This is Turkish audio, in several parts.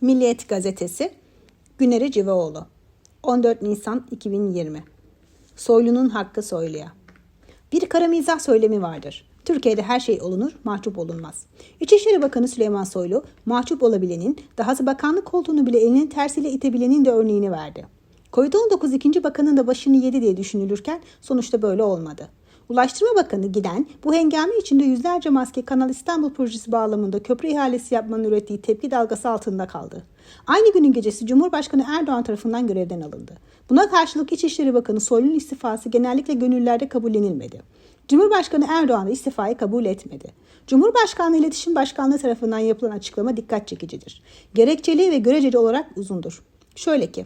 Milliyet Gazetesi Güneri Civaoğlu 14 Nisan 2020 Soylu'nun hakkı soyluya Bir kara mizah söylemi vardır. Türkiye'de her şey olunur, mahcup olunmaz. İçişleri Bakanı Süleyman Soylu, mahcup olabilenin, dahası bakanlık koltuğunu bile elinin tersiyle itebilenin de örneğini verdi. Covid-19 ikinci bakanın da başını yedi diye düşünülürken sonuçta böyle olmadı. Ulaştırma Bakanı giden bu hengame içinde yüzlerce maske Kanal İstanbul projesi bağlamında köprü ihalesi yapmanın ürettiği tepki dalgası altında kaldı. Aynı günün gecesi Cumhurbaşkanı Erdoğan tarafından görevden alındı. Buna karşılık İçişleri Bakanı Soylu'nun istifası genellikle gönüllerde kabullenilmedi. Cumhurbaşkanı Erdoğan da istifayı kabul etmedi. Cumhurbaşkanlığı İletişim Başkanlığı tarafından yapılan açıklama dikkat çekicidir. Gerekçeli ve göreceli olarak uzundur. Şöyle ki,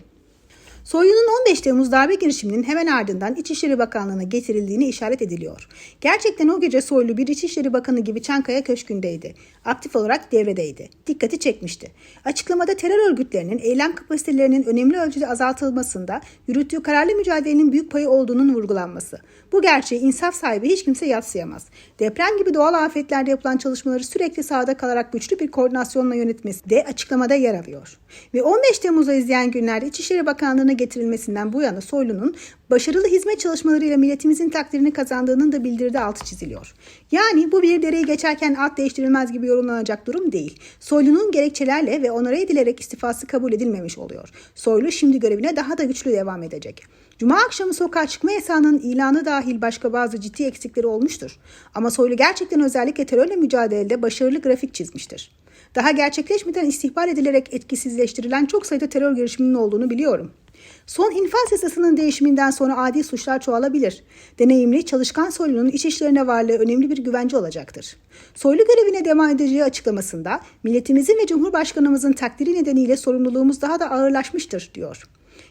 Soylu'nun 15 Temmuz darbe girişiminin hemen ardından İçişleri Bakanlığı'na getirildiğini işaret ediliyor. Gerçekten o gece Soylu bir İçişleri Bakanı gibi Çankaya Köşkü'ndeydi. Aktif olarak devredeydi. Dikkati çekmişti. Açıklamada terör örgütlerinin eylem kapasitelerinin önemli ölçüde azaltılmasında yürüttüğü kararlı mücadelenin büyük payı olduğunun vurgulanması. Bu gerçeği insaf sahibi hiç kimse yatsıyamaz. Deprem gibi doğal afetlerde yapılan çalışmaları sürekli sahada kalarak güçlü bir koordinasyonla yönetmesi de açıklamada yer alıyor. Ve 15 Temmuz'u izleyen günlerde İçişleri Bakanlığı'na getirilmesinden bu yana Soylu'nun başarılı hizmet çalışmalarıyla milletimizin takdirini kazandığının da bildiride altı çiziliyor. Yani bu bir dereyi geçerken at değiştirilmez gibi yorumlanacak durum değil. Soylu'nun gerekçelerle ve onara edilerek istifası kabul edilmemiş oluyor. Soylu şimdi görevine daha da güçlü devam edecek. Cuma akşamı sokağa çıkma yasağının ilanı dahil başka bazı ciddi eksikleri olmuştur. Ama Soylu gerçekten özellikle terörle mücadelede başarılı grafik çizmiştir. Daha gerçekleşmeden istihbar edilerek etkisizleştirilen çok sayıda terör girişiminin olduğunu biliyorum. Son infaz yasasının değişiminden sonra adi suçlar çoğalabilir. Deneyimli, çalışkan Soylu'nun iç işlerine varlığı önemli bir güvence olacaktır. Soylu görevine devam edeceği açıklamasında milletimizin ve Cumhurbaşkanımızın takdiri nedeniyle sorumluluğumuz daha da ağırlaşmıştır diyor.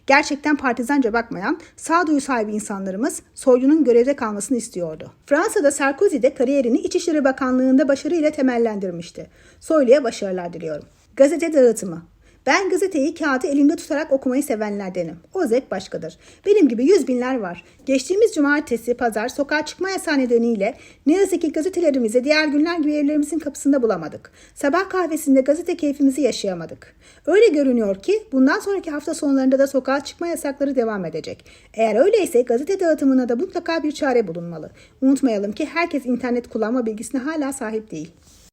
Gerçekten partizanca bakmayan, sağduyu sahibi insanlarımız Soylu'nun görevde kalmasını istiyordu. Fransa'da Sarkozy de kariyerini İçişleri Bakanlığı'nda başarıyla temellendirmişti. Soylu'ya başarılar diliyorum. Gazete dağıtımı. Ben gazeteyi kağıdı elimde tutarak okumayı sevenlerdenim. O zevk başkadır. Benim gibi yüz binler var. Geçtiğimiz cumartesi, pazar sokağa çıkma yasağı nedeniyle ne yazık ki gazetelerimizi diğer günler gibi evlerimizin kapısında bulamadık. Sabah kahvesinde gazete keyfimizi yaşayamadık. Öyle görünüyor ki bundan sonraki hafta sonlarında da sokağa çıkma yasakları devam edecek. Eğer öyleyse gazete dağıtımına da mutlaka bir çare bulunmalı. Unutmayalım ki herkes internet kullanma bilgisine hala sahip değil.